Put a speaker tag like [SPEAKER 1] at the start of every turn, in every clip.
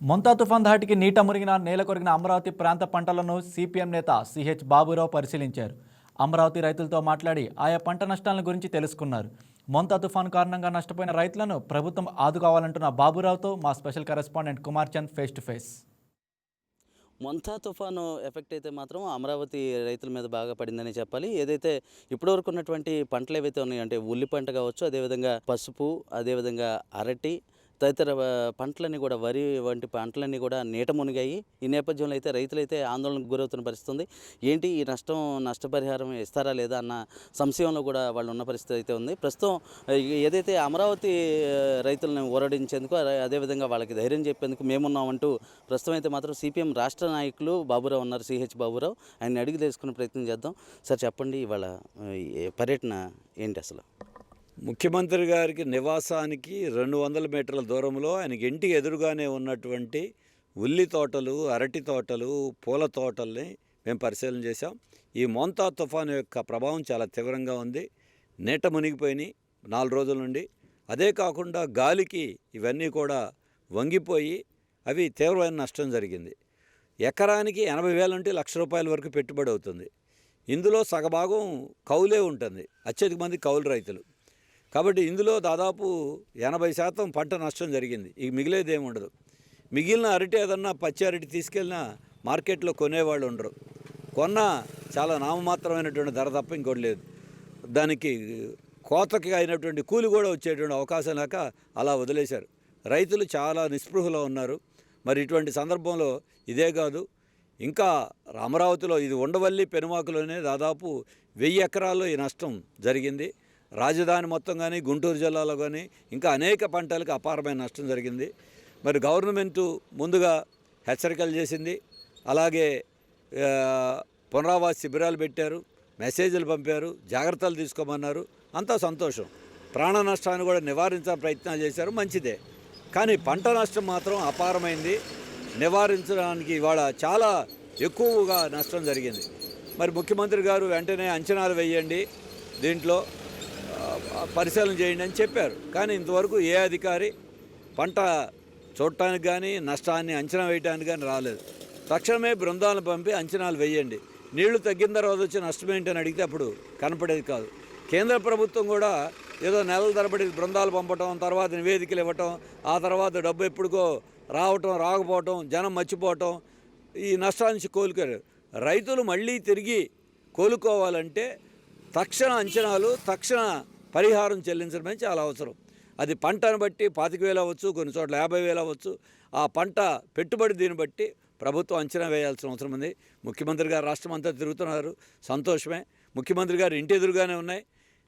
[SPEAKER 1] మొంతా తుఫాన్ ధాటికి నీట మురిగిన నేల కొరిగిన అమరావతి ప్రాంత పంటలను సిపిఎం నేత సిహెచ్ బాబురావు పరిశీలించారు. అమరావతి రైతులతో మాట్లాడి ఆయా పంట నష్టాల గురించి తెలుసుకున్నారు. మొంతా తుఫాన్ కారణంగా నష్టపోయిన రైతులను ప్రభుత్వం ఆదుకోవాలంటున్న బాబురావుతో మా special correspondent Kumar Chand face to face.
[SPEAKER 2] Montha తుఫాను ఎఫెక్ట్ అయితే మాత్రం అమరావతి రైతుల మీద బాగా పడిందని చెప్పాలి. ఏదైతే ఇప్పటివరకు ఉన్నటువంటి పంటలు ఏవైతే ఉన్నాయో అంటే ఉల్లి పంట కావచ్చు అదేవిధంగా పసుపు అదేవిధంగా అరటి తదితర పంటలన్నీ కూడా వరి వంటి పంటలన్నీ కూడా నీట మునిగాయి. ఈ నేపథ్యంలో అయితే రైతులైతే ఆందోళనకు గురవుతున్న పరిస్థితి ఏంటి ఈ నష్టం నష్టపరిహారం ఇస్తారా లేదా అన్న సంశయంలో కూడా వాళ్ళు ఉన్న పరిస్థితి అయితే ఉంది. ప్రస్తుతం ఏదైతే అమరావతి రైతులను ఊరడించేందుకు అదే- అదేవిధంగా వాళ్ళకి ధైర్యం చెప్పేందుకు మేమున్నామంటూ ప్రస్తుతం అయితే మాత్రం సిపిఎం రాష్ట్ర నాయకులు బాబురావు ఉన్నారు సిహెచ్ బాబురావు. ఆయన అడిగి తెలుసుకునే ప్రయత్నం చేద్దాం. సార్ చెప్పండి ఇవాళ పర్యటన ఏంటి అసలు?
[SPEAKER 3] ముఖ్యమంత్రి గారికి నివాసానికి రెండు వందల మీటర్ల దూరంలో ఆయనకి ఇంటికి ఎదురుగానే ఉన్నటువంటి ఉల్లి తోటలు అరటి తోటలు పూల తోటల్ని మేము పరిశీలన చేశాం. ఈ మోంతా తుఫాను యొక్క ప్రభావం చాలా తీవ్రంగా ఉంది. నీట మునిగిపోయినాయి నాలుగు రోజుల నుండి. అదే కాకుండా గాలికి ఇవన్నీ కూడా వంగిపోయి అవి తీవ్రమైన నష్టం జరిగింది. ఎకరానికి ఎనభై వేల నుండి లక్ష రూపాయల వరకు పెట్టుబడి అవుతుంది. ఇందులో సగభాగం కౌలే ఉంటుంది. అత్యధిక మంది కౌలు రైతులు. కాబట్టి ఇందులో దాదాపు ఎనభై శాతం పంట నష్టం జరిగింది. ఇక మిగిలేది ఏమి ఉండదు. మిగిలిన అరటి ఏదన్నా పచ్చి అరటి తీసుకెళ్ళినా మార్కెట్లో కొనేవాళ్ళు ఉండరు. కొన్న చాలా నామమాత్రమైనటువంటి ధర తప్ప ఇంకోటి లేదు. దానికి కోతకి అయినటువంటి కూలి కూడా వచ్చేటువంటి అవకాశం లేక అలా వదిలేశారు. రైతులు చాలా నిస్పృహలో ఉన్నారు. మరి ఇటువంటి సందర్భంలో ఇదే కాదు. ఇంకా అమరావతిలో ఇది ఉండవల్లి పెనుమాకులోనే దాదాపు వెయ్యి ఎకరాల్లో ఈ నష్టం జరిగింది. రాజధాని మొత్తం కానీ గుంటూరు జిల్లాలో కానీ ఇంకా అనేక పంటలకు అపారమైన నష్టం జరిగింది. మరి గవర్నమెంటు ముందుగా హెచ్చరికలు చేసింది. అలాగే పునరావాస శిబిరాలు పెట్టారు మెసేజ్లు పంపారు జాగ్రత్తలు తీసుకోమన్నారు. అంతా సంతోషం. ప్రాణ నష్టాన్ని కూడా నివారించే ప్రయత్నాలు చేశారు. మంచిదే. కానీ పంట నష్టం మాత్రం అపారమైంది. నివారించడానికి ఇవాళ చాలా ఎక్కువగా నష్టం జరిగింది. మరి ముఖ్యమంత్రి గారు వెంటనే అంచనాలు వేయండి దీంట్లో. పరిశీలన చేయండి అని చెప్పారు. కానీ ఇంతవరకు ఏ అధికారి పంట చూడటానికి కానీ నష్టాన్ని అంచనా వేయడానికి కానీ రాలేదు. తక్షణమే బృందాలను పంపి అంచనాలు వేయండి. నీళ్ళు తగ్గిన తర్వాత వచ్చే నష్టం ఏంటని అడిగితే అప్పుడు కనపడేది కాదు. కేంద్ర ప్రభుత్వం కూడా ఏదో నెలల తరబడి బృందాలు పంపటం తర్వాత నివేదికలు ఇవ్వటం ఆ తర్వాత డబ్బు ఎప్పుడుకో రావటం రాకపోవటం జనం మర్చిపోవటం ఈ నష్టాల నుంచి కోలుకోరు రైతులు మళ్ళీ తిరిగి కోలుకోవాలంటే తక్షణ అంచనాలు తక్షణ పరిహారం చెల్లించడమే చాలా అవసరం. అది పంటను బట్టి పాతిక వేలు అవ్వచ్చు కొన్ని చోట్ల యాభై వేలు అవ్వచ్చు. ఆ పంట పెట్టుబడి దీన్ని బట్టి ప్రభుత్వం అంచనా వేయాల్సిన అవసరం ఉంది. ముఖ్యమంత్రి గారు రాష్ట్రం అంతా తిరుగుతున్నారు. సంతోషమే. ముఖ్యమంత్రి గారు ఇంటి ఎదురుగానే ఉన్నాయి.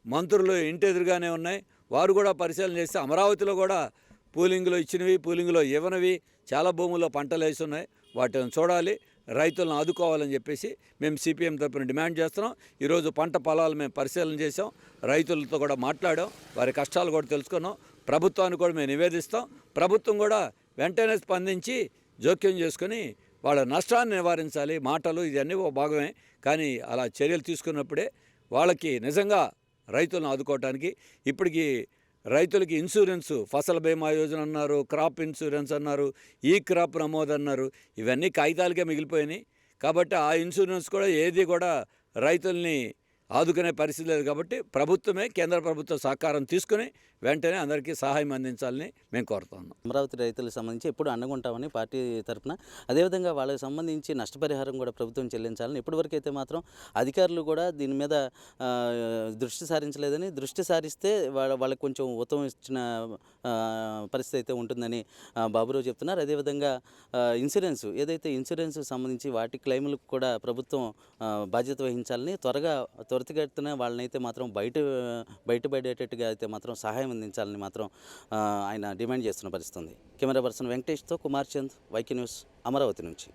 [SPEAKER 3] మంత్రులు ఇంటి ఎదురుగానే ఉన్నాయి. వారు కూడా పరిశీలన చేస్తే అమరావతిలో కూడా పూలింగ్లో ఇచ్చినవి పూలింగ్లో ఇవ్వనివి. చాలా భూముల్లో పంటలు వేసి ఉన్నాయి. వాటిని చూడాలి. రైతులను ఆదుకోవాలని చెప్పేసి మేము సిపిఎం తరపున డిమాండ్ చేస్తున్నాం. ఈరోజు పంట పొలాలు మేము పరిశీలన చేసాం రైతులతో కూడా మాట్లాడాం. వారి కష్టాలు కూడా తెలుసుకున్నాం. ప్రభుత్వాన్ని కూడా మేము నివేదిస్తాం. ప్రభుత్వం కూడా వెంటనే స్పందించి జోక్యం చేసుకొని వాళ్ళ నష్టాన్ని నివారించాలి. మాటలు ఇవన్నీ ఓ భాగమే. కానీ అలా చర్యలు తీసుకున్నప్పుడే వాళ్ళకి నిజంగా రైతులను ఆదుకోవటానికి ఇప్పటికీ రైతులకి ఇన్సూరెన్స్ ఫసల్ బీమా యోజన అన్నారు క్రాప్ ఇన్సూరెన్స్ అన్నారు ఈ క్రాప్ నమోదు అన్నారు. ఇవన్నీ కాగితాలకే మిగిలిపోయినాయి. కాబట్టి ఆ ఇన్సూరెన్స్ కూడా ఏది కూడా రైతుల్ని ఆదుకునే పరిస్థితి లేదు కాబట్టి ప్రభుత్వమే కేంద్ర ప్రభుత్వ సహకారం తీసుకుని వెంటనే అందరికీ సహాయం అందించాలని మేము కోరుతున్నాం.
[SPEAKER 2] అమరావతి రైతులకు సంబంధించి ఎప్పుడు అండగా పార్టీ తరఫున అదేవిధంగా వాళ్ళకి సంబంధించి నష్టపరిహారం కూడా ప్రభుత్వం చెల్లించాలని ఇప్పటివరకు అయితే మాత్రం అధికారులు కూడా దీని మీద దృష్టి సారించలేదని దృష్టి సారిస్తే వాళ్ళ వాళ్ళకి కొంచెం ఉత్తమం ఇచ్చిన పరిస్థితి అయితే ఉంటుందని బాబురావు చెప్తున్నారు. అదేవిధంగా ఇన్సూరెన్స్ ఏదైతే ఇన్సూరెన్స్ సంబంధించి వాటి క్లెయిములకు కూడా ప్రభుత్వం బాధ్యత వహించాలని త్వరగా త్వరితగతిన వాళ్ళనైతే మాత్రం బయట బయటపడేటట్టుగా అయితే మాత్రం సహాయం అందించాలని మాత్రం ఆయన డిమాండ్ చేస్తున్న పరిస్థితి ఉంది కెమెరా పర్సన్ వెంకటేష్తో కుమార్ చంద్ వైకి న్యూస్ అమరావతి నుంచి.